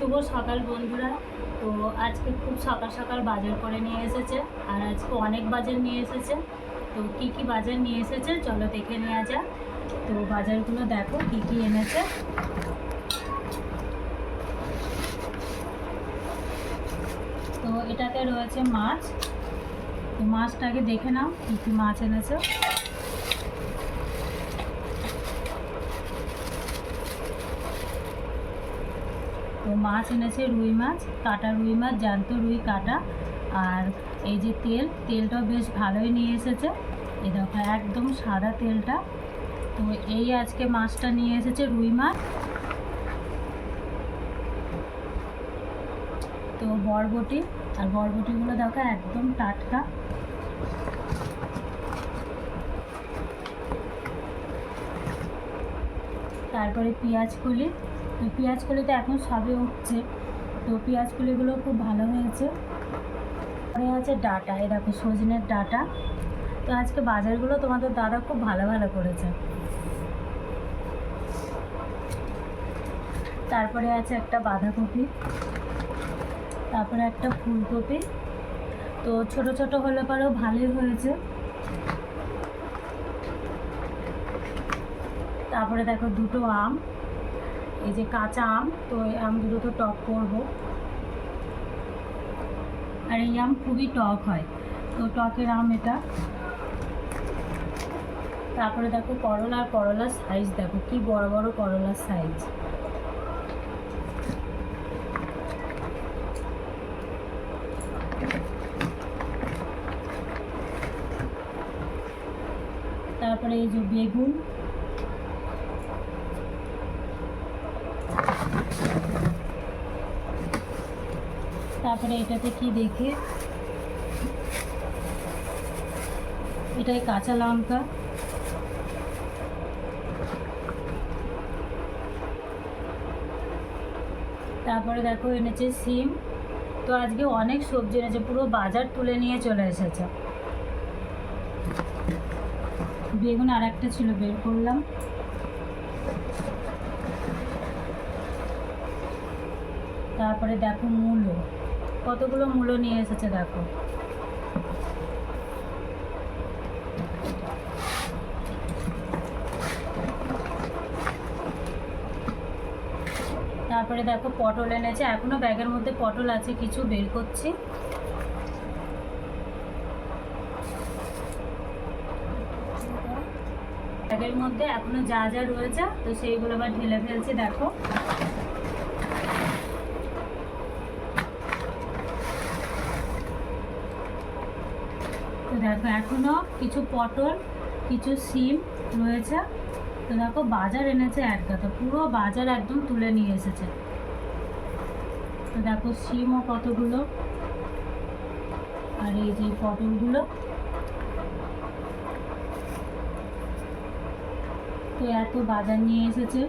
শুভ সকাল বন্ধুরা। তো আজকে খুব সকাল সকাল বাজার করে নিয়ে এসেছে, আর আজকে অনেক বাজার নিয়ে এসেছে। তো কি কি বাজার নিয়ে এসেছে, চলো দেখে নেওয়া যাক। তো বাজারগুলো দেখো, কি কি এনেছে। তো এটাতে রয়েছে মাছ। তো মাছটাকে দেখে নাও, কি কি মাছ এনেছে তো মাছ এনেছে, রুই মাছ, কাটা রুই মাছ, জ্যান্ত রুই কাটা আর এই যে তেল, তেলটাও বেশ ভালোই নিয়ে এসেছে। এই দেখো, একদম সাদা তেলটা। তো এই আজকে মাছটা নিয়ে এসেছে রুই মাছ। তো বরবটি, আর বরবটিগুলো দেখো, একদম টাটকা। তারপরে পেঁয়াজ কলি তো পেঁয়াজ কলিটা এখন সবে উঠছে। তো পেঁয়াজ কলিগুলো খুব ভালো হয়েছে। পরে আছে ডাটা, এই দেখো সজনের ডাটা। তো আজকে বাজারগুলো তোমাদের দাদা খুব ভালো ভালো করেছে। তারপরে আছে একটা বাঁধাকপি, তারপরে একটা ফুলকপি। তো ছোট ছোট হলে পরেও ভালোই হয়েছে। তারপরে দেখো দুটো আম। এই যে কাঁচা আম, তো আম দুটো তো টক করব। আর এই আম খুবই টক হয়, তো টকের আম এটা। তারপরে দেখো করলা, আর করলার সাইজ দেখো, কি বড় বড় করলার সাইজ তারপরে এই যে বেগুন তারপরে এটাতে কি দেখে? এটাই কাঁচা লঙ্কা। তারপরে দেখো এনেছে সিম। তো আজকে অনেক সবজি এনেছে, পুরো বাজার তুলে নিয়ে চলে এসেছে। বেগুন আর একটা ছিল, বের করলাম। তারপরে দেখো মূলো। কতগুলো মূলো নিয়ে এসেছে দেখো? তারপরে দেখো পটল এনেছে, এখনও ব্যাগের মধ্যে পটল আছে, কিছু বের করছি। ব্যাগের মধ্যে এখনও যা যা রয়েছে, তো সেইগুলো আবার ঢেলে ফেলছি, দেখো। দেখো, এখনও কিছু পটল, কিছু সিম রয়েছে। তো দেখো, বাজার এনেছে এক পুরো বাজার একদম তুলে নিয়ে এসেছে। তো দেখো, সিমও কতগুলো। আর এই যে পটলগুলো। তো এত বাজার নিয়ে এসেছে।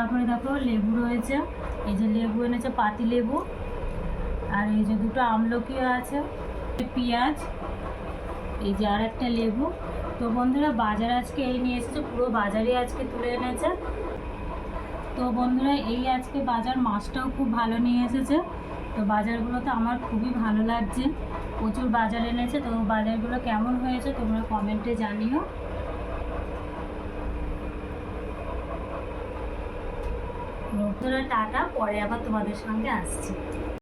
তারপরে দেখো লেবু রয়েছে। এই যে লেবু এনেছে, পাতি লেবু। আর এই যে দুটো আমলকিও আছে, পেঁয়াজ। এই যে আর একটা লেবু। তো বন্ধুরা, বাজার আজকে এই নিয়ে এসেছে, পুরো বাজারই আজকে তুলে এনেছে। তো বন্ধুরা, এই আজকে বাজার মাছটাও খুব ভালো নিয়ে এসেছে। তো বাজারগুলো তো আমার খুবই ভালো লাগছে। প্রচুর বাজার এনেছে, তো বাজারগুলো কেমন হয়েছে তোমরা কমেন্টে জানিও। বন্ধুরা টাটা পরে আবার তোমাদের সঙ্গে আসছি।